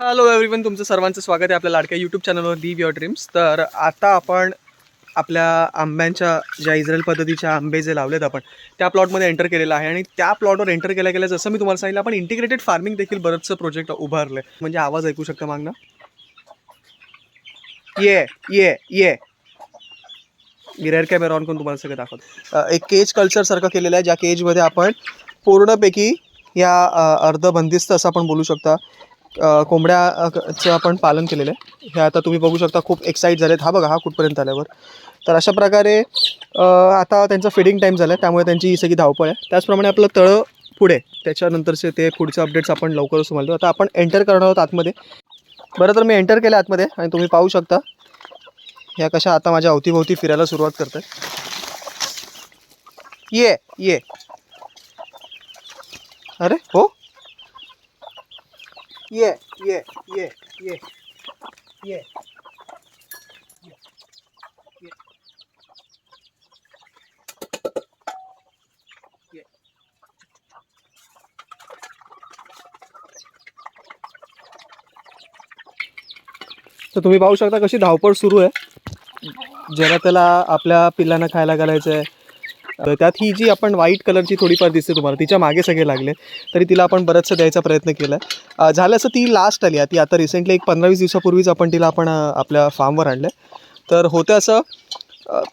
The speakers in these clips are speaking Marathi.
हॅलो एव्हरीवन तुमचं सर्वांचं स्वागत आहे आपल्या लाडक्या यूट्यूब चॅनलवर लिव्ह युअर ड्रीम्स तर आता आपण आपल्या आंब्यांच्या ज्या इस्रायल पद्धतीच्या आंबे जे लावलेत आपण त्या प्लॉटमध्ये एंटर केलेलं आहे. आणि त्या प्लॉटवर एंटर केल्या गेल्या जसं मी तुम्हाला सांगितलं आपण इंटिग्रेटेड फार्मिंग देखील बरंचसं प्रोजेक्ट उभारलं आहे म्हणजे आवाज ऐकू शकता मागणं ये ये ये. मी रेअर कॅमेरा ऑन करून तुम्हाला सगळं दाखवतो. एक केज कल्चरसारखं केलेलं आहे ज्या केजमध्ये आपण पूर्णपैकी या अर्ध अर्धबंदिस्त असं आपण बोलू शकता. कोंबड्याचं आपण पालन केलेलं आहे. हे आता तुम्ही बघू शकता खूप एक्साईट झालेत. हा बघा हा कुठपर्यंत आल्यावर. तर अशा प्रकारे आता त्यांचं फिडिंग टाईम झालं आहे त्यामुळे त्यांची ही सगळी धावपळ आहे. त्याचप्रमाणे आपलं तळं पुढे. त्याच्यानंतरचे ते पुढचे अपडेट्स आपण लवकरच तुम्हाला आता आपण एंटर करणार आहोत आतमध्ये. बरं तर मी एंटर केलं आतमध्ये आणि तुम्ही पाहू शकता. ह्या कशा आता माझ्या अवतीभोवती फिरायला सुरुवात करते ये ये. अरे हो? ये ये ये ये ये तर तुम्ही पाहू शकता कशी धावपळ सुरू आहे. ज्याला त्याला आपल्या पिल्लांना खायला घालायचं आहे तर त्यात ही जी आपण व्हाईट कलरची थोडीफार दिसते तुम्हाला तिच्यामागे सगळे लागले तरी तिला आपण बरंचसं द्यायचा प्रयत्न केला आहे. झालं असं ती लास्ट आली ती आता रिसेंटली एक पंधरा वीस दिवसापूर्वीच आपण तिला आपण आपल्या फार्मवर आणलं तर होतं असं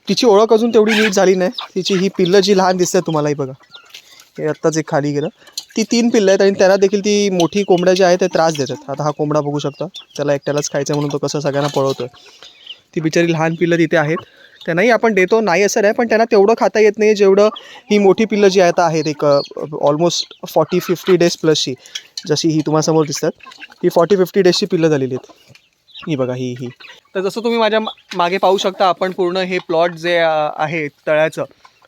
तिची ओळख अजून तेवढी नीट झाली नाही. तिची ही पिल्लं जी लहान दिसते तुम्हालाही बघा. हे आत्ताच एक खाली गेलं. ती तीन पिल्लं आहेत आणि त्यांना देखील ती मोठी कोंबड्या जी आहे ते त्रास देतात. आता हा कोंबडा बघू शकता. त्याला एकट्यालाच खायचं म्हणून तो कसं सगळ्यांना पळवतो ती बिचारी लहान पिल्लं तिथे आहेत. त्यांनाही आपण देतो नाही असं नाही पण त्यांना तेवढं खाता येत नाही जेवढं ही मोठी पिल्लं जी आहेत आहेत एक ऑलमोस्ट फॉर्टी फिफ्टी डेज प्लसची जशी ही तुम्हासमोर दिसतात ही फॉर्टी फिफ्टी डेजची पिल्लं झालेली आहेत. ही बघा ही ही. तर जसं तुम्ही माझ्या मागे पाहू शकता आपण पूर्ण हे प्लॉट जे आहे तळ्याचं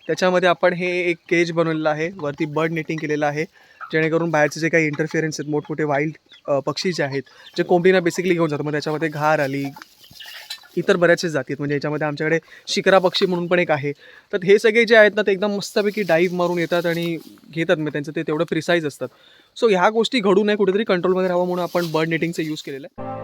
त्याच्यामध्ये आपण हे एक केज बनवलेलं आहे वरती बर्ड नेटिंग केलेलं आहे जेणेकरून बाहेरचे जे काही इंटरफिअरन्स आहेत मोठमोठे वाईल्ड पक्षी जे आहेत जे कोंबडीना बेसिकली घेऊन जातात मग त्याच्यामध्ये घार आली इतर बऱ्याचशा जाती आहेत. म्हणजे याच्यामध्ये आमच्याकडे शिकरा पक्षी म्हणून पण एक आहे. तर हे सगळे जे आहेत ना ते एकदम मस्तपैकी डाईव्ह मारून येतात आणि घेतात. मग त्यांचं ते तेवढं प्रिसाईज असतात. सो ह्या गोष्टी घडू नये कुठेतरी कंट्रोलमध्ये राहावं म्हणून आपण बर्ड नेटिंगचं यूज केलेलं आहे.